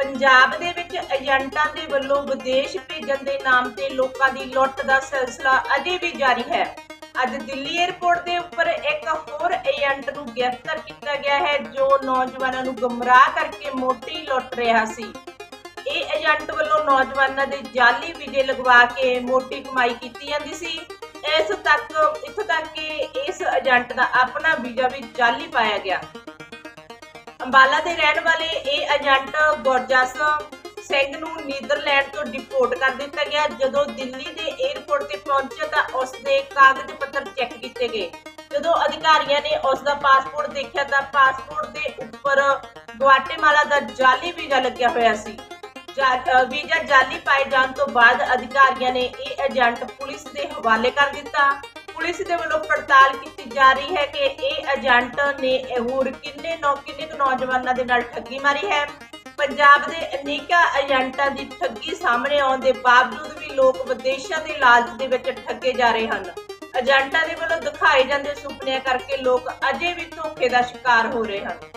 ਪੰਜਾਬ ਦੇ ਵਿੱਚ ਏਜੰਟਾਂ ਦੇ ਵੱਲੋਂ ਵਿਦੇਸ਼ ਭੇਜਣ ਦੇ ਨਾਮ ਤੇ ਲੋਕਾਂ ਦੀ ਲੁੱਟ ਦਾ ਸਿਲਸਿਲਾ ਅਜੇ ਵੀ ਜਾਰੀ ਹੈ। ਅੱਜ ਦਿੱਲੀ 에ਅਰਪੋਰਟ ਦੇ ਉੱਪਰ ਇੱਕ ਹੋਰ ਏਜੰਟ ਨੂੰ ਗ੍ਰਿਫਤਾਰ ਕੀਤਾ ਗਿਆ ਹੈ, ਜੋ ਨੌਜਵਾਨਾਂ ਨੂੰ ਗੁੰਮਰਾਹ ਕਰਕੇ ਮੋਟੀ ਲੁੱਟ ਰਿਹਾ ਸੀ। ਇਹ ਏਜੰਟ ਵੱਲੋਂ ਨੌਜਵਾਨਾਂ ਦੇ ਜਾਲੀ ਵੀਜ਼ੇ ਲਗਵਾ ਕੇ ਮੋਟੀ ਕਮਾਈ ਕੀਤੀ ਜਾਂਦੀ ਸੀ। ਇਸ ਤੱਕ ਇੱਥੋਂ ਤੱਕ ਕਿ ਇਸ ਏਜੰਟ ਦਾ ਆਪਣਾ ਵੀਜ਼ਾ ਵੀ ਜਾਲੀ ਪਾਇਆ ਗਿਆ। ਅੰਬਾਲਾ ਦੇ ਰਹਿਣ ਵਾਲੇ ਇਹ ਏਜੰਟ ਗੁਰਜਸ ਸਿੰਘ ਨੂੰ ਨੀਦਰਲੈਂਡ ਤੋਂ ਡਿਪੋਰਟ ਕਰ ਦਿੱਤਾ ਗਿਆ। ਜਦੋਂ ਦਿੱਲੀ ਦੇ 에ਅਰਪੋਰਟ ਤੇ ਪਹੁੰਚਿਆ ਤਾਂ ਉਸ ਦੇ ਕਾਗਜ਼ ਪੱਤਰ ਚੈੱਕ ਕੀਤੇ ਗਏ। ਜਦੋਂ ਅਧਿਕਾਰੀਆਂ ਨੇ ਉਸ ਦਾ ਪਾਸਪੋਰਟ ਦੇਖਿਆ ਤਾਂ ਪਾਸਪੋਰਟ ਦੇ ਉੱਪਰ ਗੁਆਟੇਮਾਲਾ ਦਾ ਜਾਲੀ ਵੀਜ਼ਾ ਲੱਗਿਆ ਹੋਇਆ ਸੀ। ਵੀਜ਼ਾ ਜਾਲੀ ਪਾਏ ਜਾਣ ਤੋਂ ਬਾਅਦ ਅਧਿਕਾਰੀਆਂ ਨੇ ਇਹ ਏਜੰਟ ਪੁਲਿਸ ਦੇ ਹਵਾਲੇ ਕਰ ਦਿੱਤਾ। ਪੁਲਿਸ ਦੇ ਵੱਲੋਂ ਪੜਤਾਲ ਕੀਤੀ ਜਾ ਰਹੀ ਹੈ ਕਿ ਇਹ ਏਜੰਟ ਨੇ ਹੋਰ ਕਿੰਨੇ ਨੌ, ਕਿੰਨੇ ਕੁ ਨੌਜਵਾਨਾਂ ਦੇ ਨਾਲ ਠੱਗੀ ਮਾਰੀ ਹੈ? ਪੰਜਾਬ ਦੇ ਅਨੇਕਾਂ ਏਜੰਟਾਂ ਦੀ ਠੱਗੀ ਸਾਹਮਣੇ ਆਉਣ ਦੇ ਬਾਵਜੂਦ ਵੀ ਲੋਕ ਵਿਦੇਸ਼ਾਂ ਦੇ ਲਾਲਚ ਦੇ ਵਿੱਚ ਠੱਗੇ ਜਾ ਰਹੇ ਹਨ। ਏਜੰਟਾਂ ਦੇ ਵੱਲੋਂ ਦਿਖਾਏ ਜਾਂਦੇ ਸੁਪਨਿਆਂ ਕਰਕੇ ਲੋਕ ਅਜੇ ਵੀ ਧੋਖੇ ਦਾ ਸ਼ਿਕਾਰ ਹੋ ਰਹੇ ਹਨ।